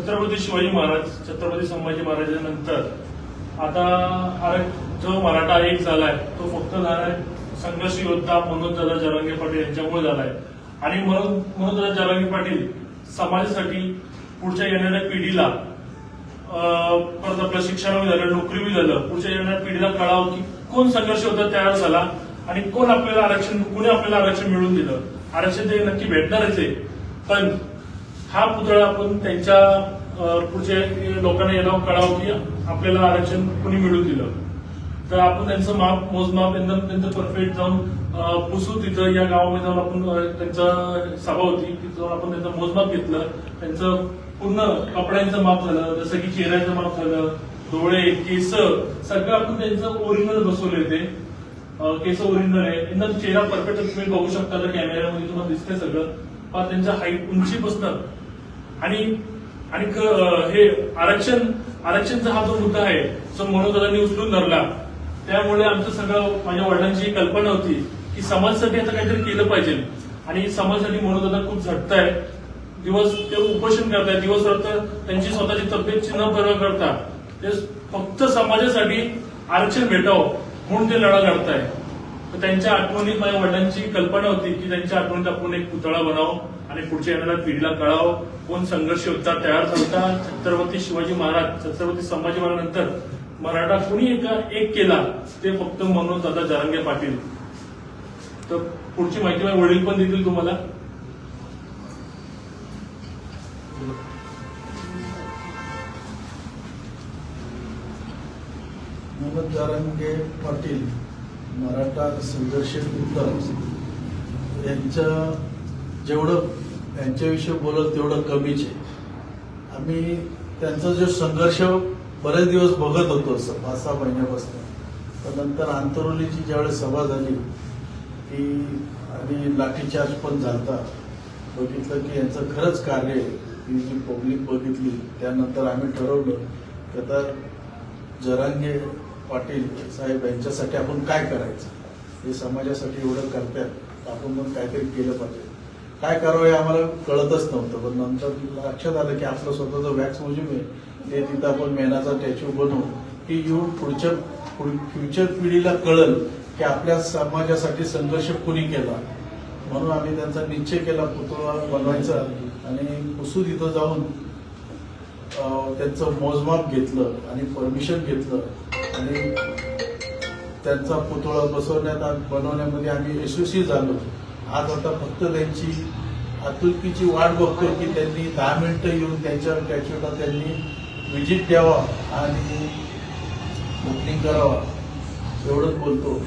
छत्रपती शिवाजी महाराज छत्रपती संभाजी महाराजांच्या नंतर आता आरक जो मराठा एक झालाय तो फक्त झालाय संघर्ष योद्धा मनोजदादा जरांगे पाटील यांच्यामुळे झालाय. आणि म्हणून मनोज दादा जरांगे पाटील समाजासाठी पुढच्या येणाऱ्या पिढीला परत आपलं शिक्षण झालं नोकरीबी झालं पुढच्या येणाऱ्या पिढीला कळावं की कोण संघर्ष योद्धा तयार झाला आणि कोण आपल्याला आरक्षण कोणी आपल्याला आरक्षण मिळवून दिलं. आरक्षण ते नक्की भेटणारच आहे. पण हा पुतळा आपण त्यांच्या पुढचे लोकांना येणं कळावं की आपल्याला आरक्षण कुणी मिळू दिलं. तर आपण त्यांचं माप मोजमाप एकदम त्यांचं परफेक्ट जाऊन पुसू तिथं या गावामध्ये जाऊन आपण त्यांचा सभा होती तिथं जाऊन आपण त्यांचं मोजमाप घेतलं. त्यांचं पूर्ण कपड्यांचं माप झालं जसं की चेहऱ्याचं माप झालं डोळे केस सगळं आपण त्यांचं ओरिजिनल बसवले होते. केस ओरिजिनल आहे. एकदम चेहरा परफेक्ट तुम्ही बघू शकता कॅमेऱ्यामध्ये तुम्हाला दिसतंय सगळं. पण त्यांच्या हाईट उंची बसतात. आणि आणि हे आरक्षण आरक्षणचा हा जो मुद्दा आहे जो मनोदादांनी उचलून धरला त्यामुळे आमचं सगळं माझ्या वडिलांची कल्पना होती की समाजासाठी आता काहीतरी केलं पाहिजे. आणि समाजासाठी मनोदादा खूप झटताय. दिवस ते उपोषण करताय. दिवस रात्र त्यांची स्वतःची तब्येतची न पर्वा करता. ते फक्त समाजासाठी आरक्षण भेटावं म्हणून ते लढा लढताय. तर त्यांच्या आठवणीत माझ्या वडिलांची कल्पना होती की त्यांच्या आठवणीत आपण एक पुतळा बनावं आणि पुढच्या येणाऱ्या पिढीला कळावं. कोण संघर्ष होता तयार होता छत्रपती शिवाजी महाराज छत्रपती संभाजी महाराजांतर मराठा कुणी एका एक केला? ते फक्त म्हणून दादा जरांगे पाटील. तर पुढची माहिती माझे वडील पण देतील तुम्हाला. मनोज जारंगे पाटील. मराठा संघर्ष उत्तर यांचं जेवढं यांच्याविषयी बोलत तेवढं कमीच आहे. आम्ही त्यांचा जो संघर्ष बरेच दिवस बघत होतो असं पाच सहा महिन्यापासून. त्यानंतर नंतर आंतरोलीची ज्यावेळेस सभा झाली ती आणि लाठीचार्ज पण झालता. बघितलं की यांचं खरंच कार्य आहे. ही जी पब्लिक बघितली त्यानंतर आम्ही ठरवलं की आता जरांगे पाटील साहेब यांच्यासाठी आपण काय करायचं? हे समाजासाठी एवढं करतात आपण पण काहीतरी केलं पाहिजे. काय करावं हे आम्हाला कळतच नव्हतं पण नंतर लक्षात आलं की आपलं स्वतःचं वॅक्स म्युझियम आहे ते तिथं आपण मेनाचा स्टॅच्यू बनवू. की येऊन पुढच्या फ्युचर पिढीला कळल की आपल्या समाजासाठी संघर्ष कुणी केला. म्हणून आम्ही त्यांचा निश्चय केला पुतळा बनवायचा आणि कुसू तिथं जाऊन त्यांचं मोजमाप घेतलं आणि परमिशन घेतलं. आणि त्यांचा पुतळा बसवण्यात बनवण्यामध्ये आम्ही यशस्वी झालो. आज आता फक्त त्यांची आतुलकीची वाट बघतो की त्यांनी दहा मिनिटं येऊन त्यांच्या स्टॅच्यूला त्यांनी व्हिजिट द्यावा आणि बुकिंग करावा. एवढंच बोलतो.